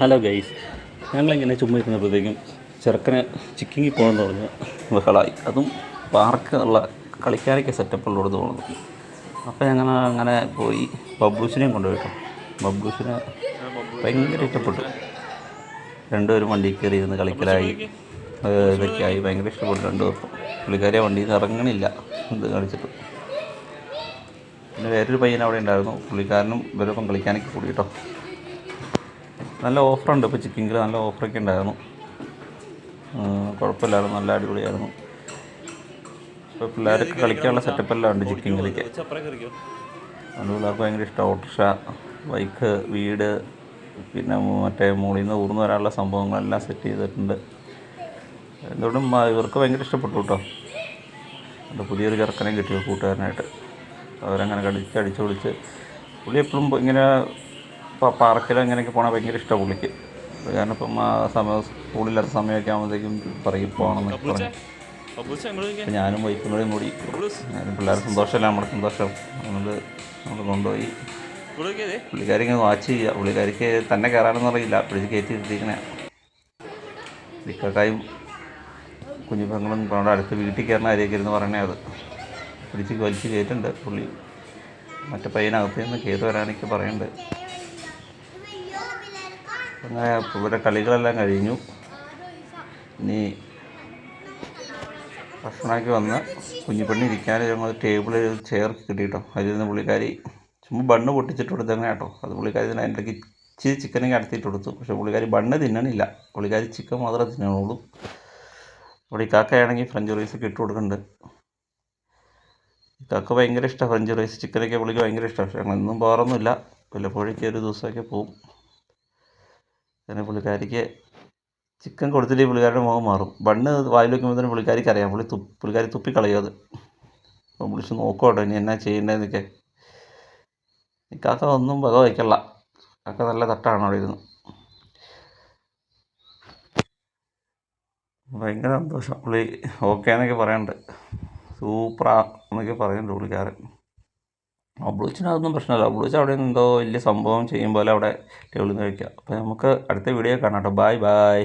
Hello guys ഞങ്ങളിങ്ങനെ ചുമ്മാ ഇരുന്നപ്പോഴത്തേക്കും ചെറുക്കന് ചിക്കിങ്ങി പോകണമെന്ന് പറഞ്ഞ് ബഹളായി. അതും പാർക്ക് ഉള്ള കളിക്കാനൊക്കെ സെറ്റപ്പുള്ളോട് തോന്നുന്നു. അപ്പോൾ ഞങ്ങൾ അങ്ങനെ പോയി ബബ്ബൂസിനെയും കൊണ്ടുപോയിട്ടോ. ബബ്ബൂസിനെ ഭയങ്കര ഇഷ്ടപ്പെട്ടു. രണ്ടുപേരും വണ്ടി കയറി ഇരുന്ന് കളിക്കലായി. ഇതൊക്കെ ഇതൊക്കെയായി ഭയങ്കര ഇഷ്ടപ്പെട്ടു രണ്ടു ദിവസം പുള്ളിക്കാരെ വണ്ടിയിൽ നിന്ന് ഇറങ്ങണില്ല ഇത് കളിച്ചിട്ട് പിന്നെ വേറൊരു പയ്യൻ അവിടെ ഉണ്ടായിരുന്നു. പുള്ളിക്കാരനും ഇവരൊപ്പം കളിക്കാനൊക്കെ കൂടി കേട്ടോ നല്ല ഓഫറുണ്ട് ഇപ്പോൾ ചിക്കിങ്ങിൽ നല്ല ഓഫറൊക്കെ ഉണ്ടായിരുന്നു. കുഴപ്പമില്ലായിരുന്നു. നല്ല അടിപൊളിയായിരുന്നു. ഇപ്പോൾ പിള്ളേർക്ക് കളിക്കാനുള്ള സെറ്റപ്പ് എല്ലാം ഉണ്ട് ചിക്കിങ്ങിലേക്ക്. അതുകൊണ്ട് പിള്ളേർക്ക് ഭയങ്കര ഇഷ്ടം. ഓട്ടോറിക്ഷ ബൈക്ക് വീട് പിന്നെ മറ്റേ മുകളിൽ നിന്ന് ഊർന്നു വരാനുള്ള സംഭവങ്ങളെല്ലാം സെറ്റ് ചെയ്തിട്ടുണ്ട്. എന്തുകൊണ്ടും ഇവർക്ക് ഭയങ്കര ഇഷ്ടപ്പെട്ടു കേട്ടോ. എന്റെ പുതിയൊരു ചെറുക്കനെ കിട്ടിയ കൂട്ടുകാരനായിട്ട്. അവരങ്ങനെ കടിച്ച് അടിച്ചു പൊളിച്ച്. പുള്ളി എപ്പോഴും ഇങ്ങനെ പ- പാർക്കിൽ അങ്ങനെയൊക്കെ പോകണ ഭയങ്കര ഇഷ്ടമാണ് പുള്ളിക്ക്. കാരണം ഇപ്പം ആ സമയം സ്കൂളില്ലാത്ത സമയമൊക്കെ ആകുമ്പോഴത്തേക്കും പറയും പോകണമെന്നൊക്കെ പറഞ്ഞു. ഞാനും വൈഫും കൂടെയും കൂടി ഞാനും പിള്ളേരുടെ സന്തോഷമല്ല? നമ്മുടെ സന്തോഷം. അതുകൊണ്ട് നമ്മൾ കൊണ്ടുപോയി. പുള്ളിക്കാരി ഇങ്ങനെ വാച്ച് ചെയ്യുക. പുള്ളിക്കാരിക്ക് തന്നെ കയറാനൊന്നും അറിയില്ല. പിടിച്ച് കയറ്റി ഇരുത്തിക്കണേ ഇക്കാക്കായും കുഞ്ഞു പെങ്ങളും നമ്മുടെ അടുത്ത് വീട്ടിൽ കയറുന്ന കാര്യമൊക്കെ ഇരുന്ന് പറയണേ അത്. പിടിച്ച് വലിച്ച് കയറ്റുണ്ട് പുള്ളി. മറ്റേ പയ്യനകത്ത് നിന്ന് കയറി വരാനൊക്കെ പറയുന്നുണ്ട് അങ്ങനെ ഇവരുടെ കളികളെല്ലാം കഴിഞ്ഞു. ഇനി ഭക്ഷണമാക്കി വന്ന് കുഞ്ഞിപ്പെണ്ണി ഇരിക്കാൻ ഞങ്ങൾ ടേബിളിൽ ചെയർ കിട്ടിയിട്ടോ. അതിൽ നിന്ന് പുള്ളിക്കാരി ചുമ്മാ ബണ്ണ് പൊട്ടിച്ചിട്ട് കൊടുത്തങ്ങനെ കേട്ടോ. അത് പുള്ളിക്കാരി തന്നെ അതിന്റെ ഇച്ചിരി ചിക്കനൊക്കെ അടുത്തിട്ട് കൊടുത്തു. പക്ഷേ പുള്ളിക്കാരി ബണ്ണ് തിന്നണില്ല. പുള്ളിക്കാരി ചിക്കൻ മാത്രമേ തിന്നണുള്ളൂ. ഇവിടെ ഈ കാക്കയാണെങ്കിൽ ഫ്രഞ്ച് റൈസ് ഇട്ട് കൊടുക്കുന്നുണ്ട്. കാക്ക ഭയങ്കര ഇഷ്ടമാണ് ഫ്രഞ്ച് റൈസ് ചിക്കനൊക്കെ പുള്ളിക്ക് ഭയങ്കര ഇഷ്ടമാണ് പക്ഷേ ഞങ്ങളൊന്നും പോകാറൊന്നുമില്ല. വല്ലപ്പോഴേക്ക് ഒരു ദിവസമൊക്കെ പോവും. അങ്ങനെ പുള്ളിക്കാരിക്ക് ചിക്കൻ കൊടുത്തില്ലെങ്കിൽ പുള്ളിക്കാരുടെ മുഖം മാറും. ബണ്ണ് വായിൽ വയ്ക്കുമ്പോൾ തന്നെ പുള്ളിക്കാരിക്ക് അറിയാം. പുള്ളി തു പുള്ളിക്കാരി തുപ്പിക്കളയും അത്. അപ്പം വിളിച്ച് നോക്കോട്ടോ ഇനി എന്നാ ചെയ്യേണ്ടതെന്നൊക്കെ. നിൽക്കാത്ത ഒന്നും വക വയ്ക്കല്ല കാക്ക നല്ല തട്ടാണ് അവിടെ ഇരുന്ന്. ഭയങ്കര സന്തോഷം. പുള്ളി ഓക്കെ എന്നൊക്കെ പറയുന്നുണ്ട് സൂപ്പറാ എന്നൊക്കെ പറയുന്നുണ്ട് പുള്ളിക്കാരൻ. അബ്ലൂച്ചിന് അതൊന്നും പ്രശ്നമില്ല. അബ്ലൂച്ച് അവിടെ എന്തോ വലിയ സംഭവം ചെയ്യും പോലെ അവിടെ ടേബിളിൽ നിന്ന് കഴിക്കുക. അപ്പോൾ നമുക്ക് അടുത്ത വീഡിയോ കാണാം കേട്ടോ. Bye bye